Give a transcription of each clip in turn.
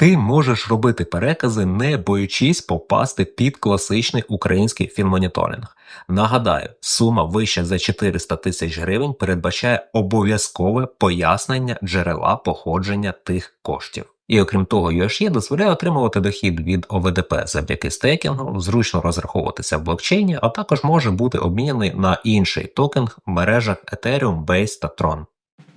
Ти можеш робити перекази, не боючись попасти під класичний український фінмоніторинг. Нагадаю, сума вища за 400 тисяч гривень передбачає обов'язкове пояснення джерела походження тих коштів. І окрім того, UHE дозволяє отримувати дохід від ОВДП завдяки стейкінгу, зручно розраховуватися в блокчейні, а також може бути обміняний на інший токен в мережах Ethereum, Base та Tron.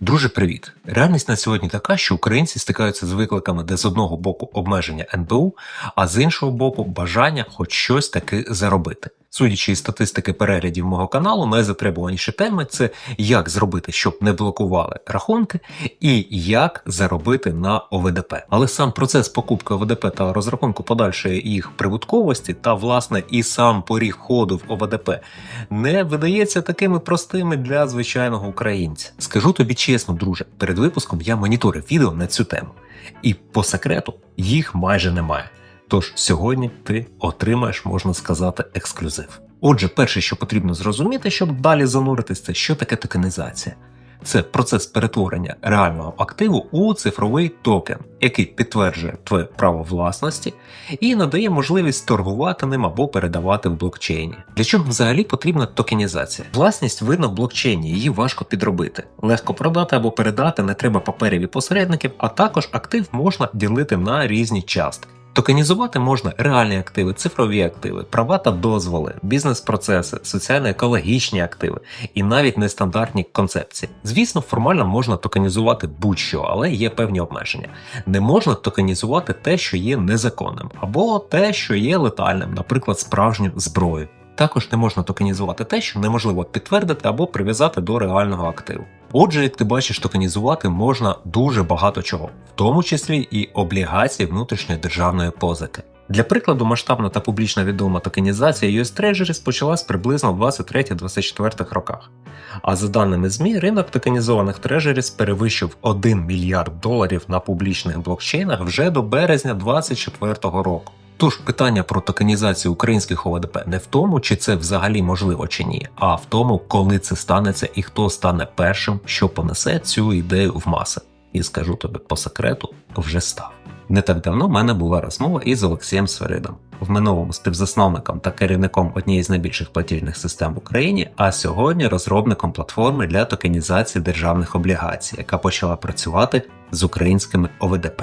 Друже, привіт! Реальність на сьогодні така, що українці стикаються з викликами, де з одного боку обмеження НБУ, а з іншого боку бажання хоч щось таки заробити. Судячи із статистики переглядів мого каналу, найзатребуваніші теми це як зробити, щоб не блокували рахунки, і як заробити на ОВДП. Але сам процес покупки ОВДП та розрахунку подальшої їх прибутковості та власне і сам поріг ходу в ОВДП не видається такими простими для звичайного українця. Скажу тобі чесно, друже, перед випуском я моніторив відео на цю тему, і по секрету їх майже немає. Тож сьогодні ти отримаєш, можна сказати, ексклюзив. Отже, перше, що потрібно зрозуміти, щоб далі зануритись, це що таке токенізація. Це процес перетворення реального активу у цифровий токен, який підтверджує твоє право власності і надає можливість торгувати ним або передавати в блокчейні. Для чого взагалі потрібна токенізація? Власність видно в блокчейні, її важко підробити. Легко продати або передати, не треба паперів і посередників, а також актив можна ділити на різні частки. Токенізувати можна реальні активи, цифрові активи, права та дозволи, бізнес-процеси, соціально-екологічні активи і навіть нестандартні концепції. Звісно, формально можна токенізувати будь-що, але є певні обмеження. Не можна токенізувати те, що є незаконним, або те, що є летальним, наприклад, справжню зброю. Також не можна токенізувати те, що неможливо підтвердити або прив'язати до реального активу. Отже, як ти бачиш, токенізувати можна дуже багато чого, в тому числі і облігації внутрішньої державної позики. Для прикладу, масштабна та публічно відома токенізація US Treasuries почалась приблизно в 23-24 роках. А за даними ЗМІ, ринок токенізованих трежеріс перевищив 1 мільярд доларів на публічних блокчейнах вже до березня 2024 року. Тож питання про токенізацію українських ОВДП не в тому, чи це взагалі можливо чи ні, а в тому, коли це станеться і хто стане першим, що понесе цю ідею в маси. І скажу тобі по секрету, вже став. Не так давно в мене була розмова із Олексієм Сверидом, в минулому співзасновником та керівником однієї з найбільших платіжних систем в Україні, а сьогодні розробником платформи для токенізації державних облігацій, яка почала працювати з українськими ОВДП.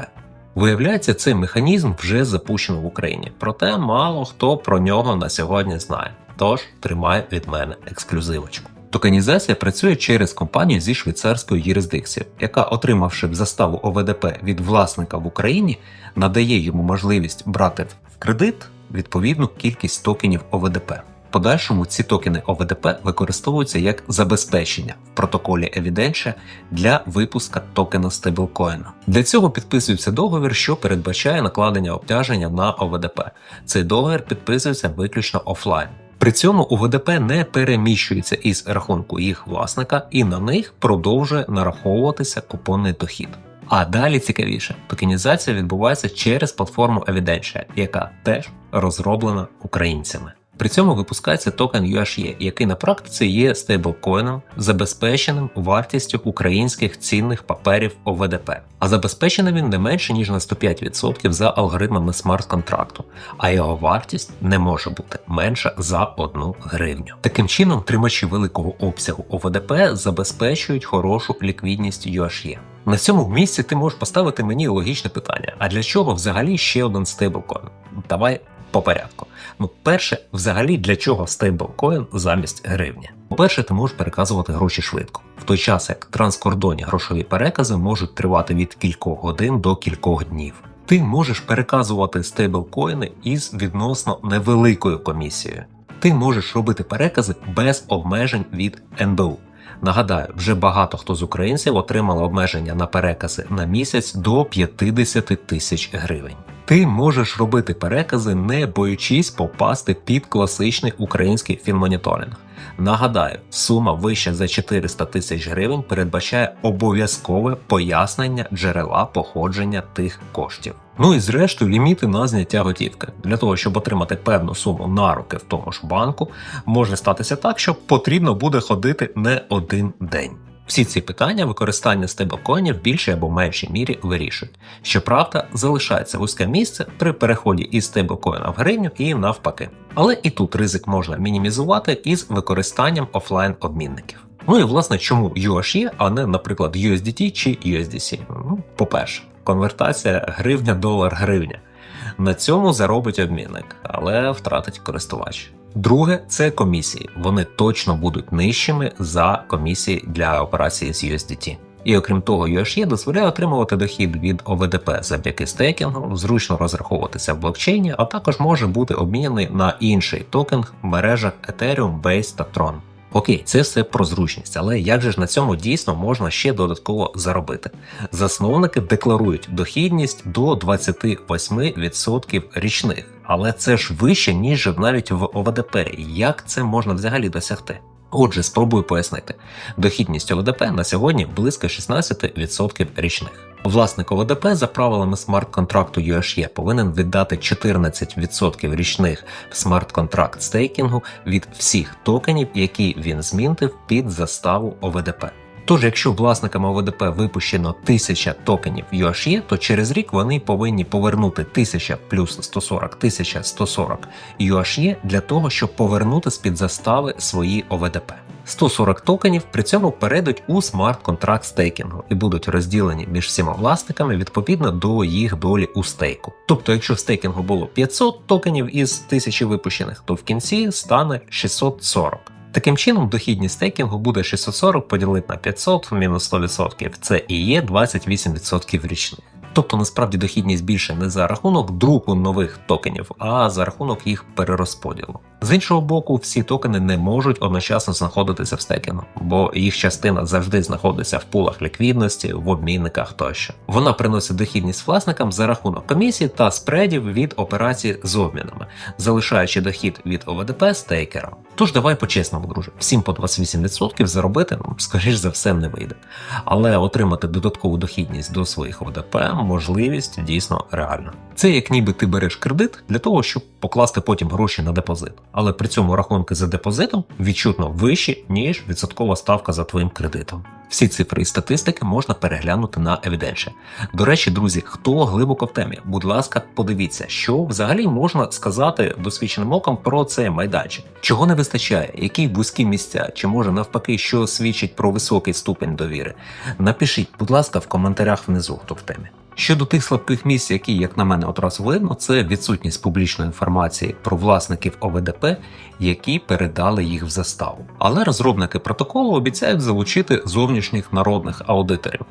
Виявляється, цей механізм вже запущено в Україні, проте мало хто про нього на сьогодні знає. Тож тримай від мене ексклюзивочку. Токенізація працює через компанію зі швейцарською юрисдикцією, яка, отримавши заставу ОВДП від власника в Україні, надає йому можливість брати в кредит відповідну кількість токенів ОВДП подальшому ці токени ОВДП використовуються як забезпечення в протоколі Evidential для випуска токена стейблкоїна. Для цього підписується договір, що передбачає накладення обтяження на ОВДП. Цей договір підписується виключно офлайн. При цьому УВДП не переміщується із рахунку їх власника і на них продовжує нараховуватися купонний дохід. А далі цікавіше, токенізація відбувається через платформу Evidential, яка теж розроблена українцями. При цьому випускається токен UHE, який на практиці є стейблкоїном, забезпеченим вартістю українських цінних паперів ОВДП. А забезпечений він не менше ніж на 105% за алгоритмами смарт-контракту, а його вартість не може бути менша за 1 гривню. Таким чином, тримачі великого обсягу ОВДП забезпечують хорошу ліквідність UHE. На цьому місці ти можеш поставити мені логічне питання: а для чого взагалі ще один стейблкоін? Давай по порядку. Ну, перше, взагалі, для чого стейблкоін замість гривні? По-перше, ти можеш переказувати гроші швидко, в той час як транскордонні грошові перекази можуть тривати від кількох годин до кількох днів. Ти можеш переказувати стейблкоїни із відносно невеликою комісією. Ти можеш робити перекази без обмежень від НБУ. Нагадаю, вже багато хто з українців отримали обмеження на перекази на місяць до 50 тисяч гривень. Ти можеш робити перекази, не боючись попасти під класичний український фінмоніторинг. Нагадаю, сума вища за 400 тисяч гривень передбачає обов'язкове пояснення джерела походження тих коштів. Ну і зрештою ліміти на зняття готівки. Для того, щоб отримати певну суму на руки в тому ж банку, може статися так, що потрібно буде ходити не один день. Всі ці питання використання стейблкоїнів в більшій або меншій мірі вирішують. Щоправда, залишається вузьке місце при переході із стейблкоїна в гривню і навпаки. Але і тут ризик можна мінімізувати із використанням офлайн обмінників. Ну і власне чому USD, а не, наприклад, USDT чи USDC? Ну, по-перше, конвертація гривня-долар-гривня. На цьому заробить обмінник, але втратить користувач. Друге, це комісії. Вони точно будуть нижчими за комісії для операції з USDT. І окрім того, UHE дозволяє отримувати дохід від ОВДП завдяки стейкінгу, зручно розраховуватися в блокчейні, а також може бути обмінений на інший токен в мережах Ethereum, Base та Tron. Окей, це все про зручність, але як же ж на цьому дійсно можна ще додатково заробити? Засновники декларують дохідність до 28% річних, але це ж вище, ніж навіть в ОВДП. Як це можна взагалі досягти? Отже, спробую пояснити. Дохідність ОВДП на сьогодні близько 16% річних. Власник ОВДП за правилами смарт-контракту UHE повинен віддати 14% річних в смарт-контракт стейкінгу від всіх токенів, які він змінтив під заставу ОВДП. Тож, якщо власникам ОВДП випущено 1000 токенів UHE, то через рік вони повинні повернути 1000 плюс 140 1140 UHE для того, щоб повернути з під застави свої ОВДП. 140 токенів при цьому перейдуть у смарт-контракт стейкінгу і будуть розділені між всіма власниками відповідно до їх долі у стейку. Тобто, якщо стейкінгу було 500 токенів із 1000 випущених, то в кінці стане 640. Таким чином, дохідність стейкінгу буде 640 поділити на 500 мінус 100%. Це і є 28% річних. Тобто насправді дохідність більше не за рахунок друку нових токенів, а за рахунок їх перерозподілу. З іншого боку, всі токени не можуть одночасно знаходитися в стекінгу, бо їх частина завжди знаходиться в пулах ліквідності, в обмінниках тощо. Вона приносить дохідність власникам за рахунок комісії та спредів від операцій з обмінами, залишаючи дохід від ОВДП стейкера. Тож давай по-чесному, друже, всім по 28% заробити, ну, скоріш за все, не вийде. Але отримати додаткову дохідність до своїх ОДП можливість дійсно реальна. Це як ніби ти береш кредит для того, щоб покласти потім гроші на депозит. Але при цьому рахунки за депозитом відчутно вищі, ніж відсоткова ставка за твоїм кредитом. Всі цифри і статистики можна переглянути на Evidence. До речі, друзі, хто глибоко в темі, будь ласка, подивіться, що взагалі можна сказати досвідченим оком про цей майданчик. Чого не вистачає, які вузькі місця, чи може навпаки, що свідчить про високий ступень довіри. Напишіть, будь ласка, в коментарях внизу, хто в темі. Щодо тих слабких місць, які, як на мене, одразу видно, це відсутність публічної інформації про власників ОВДП, які передали їх в заставу. Але розробники протоколу обіцяють залучити зовнішніх народних аудиторів,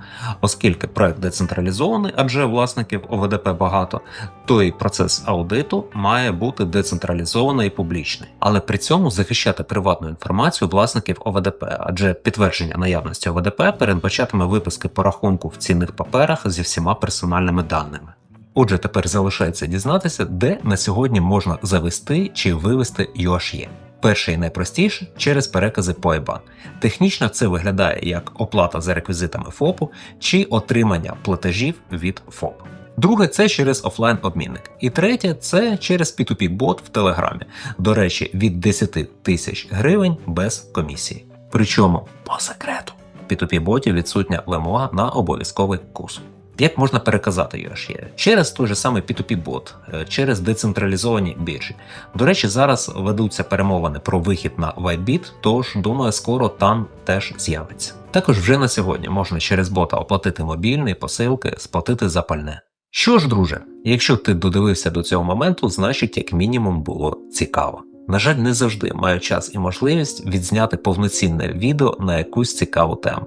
оскільки проект децентралізований, адже власників ОВДП багато, то і процес аудиту має бути децентралізований і публічний, але при цьому захищати приватну інформацію власників ОВДП, адже підтвердження наявності ОВДП передбачатиме виписки по рахунку в цінних паперах зі всіма персональними даними. Отже, тепер залишається дізнатися, де на сьогодні можна завести чи вивести UHE. Перше і найпростіше через перекази по IBAN. Технічно це виглядає як оплата за реквізитами ФОПу чи отримання платежів від ФОП. Друге це через офлайн обмінник. І третє це через P2P бот в Телеграмі. До речі, від 10 тисяч гривень без комісії. Причому по секрету P2P ботів відсутня вимога на обов'язковий курс. Як можна переказати UHE? Через той же самий P2P-бот, е, через децентралізовані біржі. До речі, зараз ведуться перемовини про вихід на WhiteBit, тож думаю, скоро там теж з'явиться. Також вже на сьогодні можна через бота оплатити мобільний, посилки, сплатити за пальне. Що ж, друже, якщо ти додивився до цього моменту, значить, як мінімум, було цікаво. На жаль, не завжди маю час і можливість відзняти повноцінне відео на якусь цікаву тему.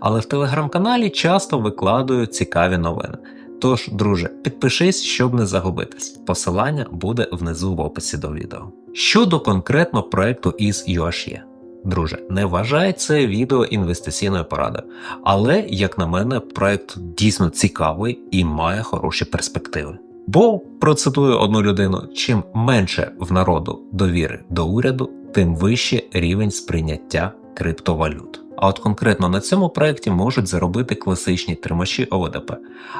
Але в телеграм-каналі часто викладаю цікаві новини. Тож, друже, підпишись, щоб не загубитись. Посилання буде внизу в описі до відео. Щодо конкретно проекту із UHE. Друже, не вважай це відео інвестиційною порадою, але, як на мене, проект дійсно цікавий і має хороші перспективи. Бо процитую одну людину: чим менше в народу довіри до уряду, тим вище рівень сприйняття криптовалют. А от конкретно на цьому проєкті можуть заробити класичні тримачі ОВДП.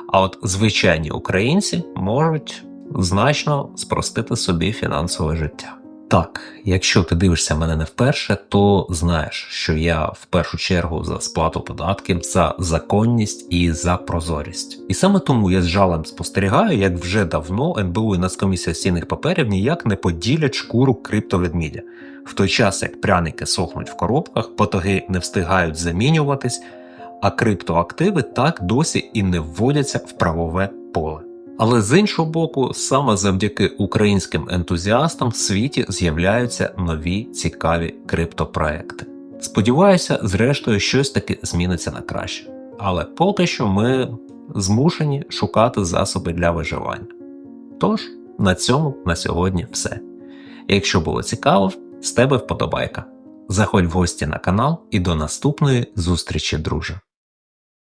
А от звичайні українці можуть значно спростити собі фінансове життя. Так, якщо ти дивишся мене не вперше, то знаєш, що я в першу чергу за сплату податків, за законність і за прозорість. І саме тому я з жалем спостерігаю, як вже давно НБУ і Нацкомісія цінних паперів ніяк не поділять шкуру криптоведмідя. В той час як пряники сохнуть в коробках, потоги не встигають замінюватись, а криптоактиви так досі і не вводяться в правове поле. Але з іншого боку, саме завдяки українським ентузіастам в світі з'являються нові цікаві криптопроекти. Сподіваюся, зрештою щось таки зміниться на краще. Але поки що ми змушені шукати засоби для виживання. Тож, на цьому на сьогодні все. Якщо було цікаво, з тебе вподобайка. Заходь в гості на канал і до наступної зустрічі, друже.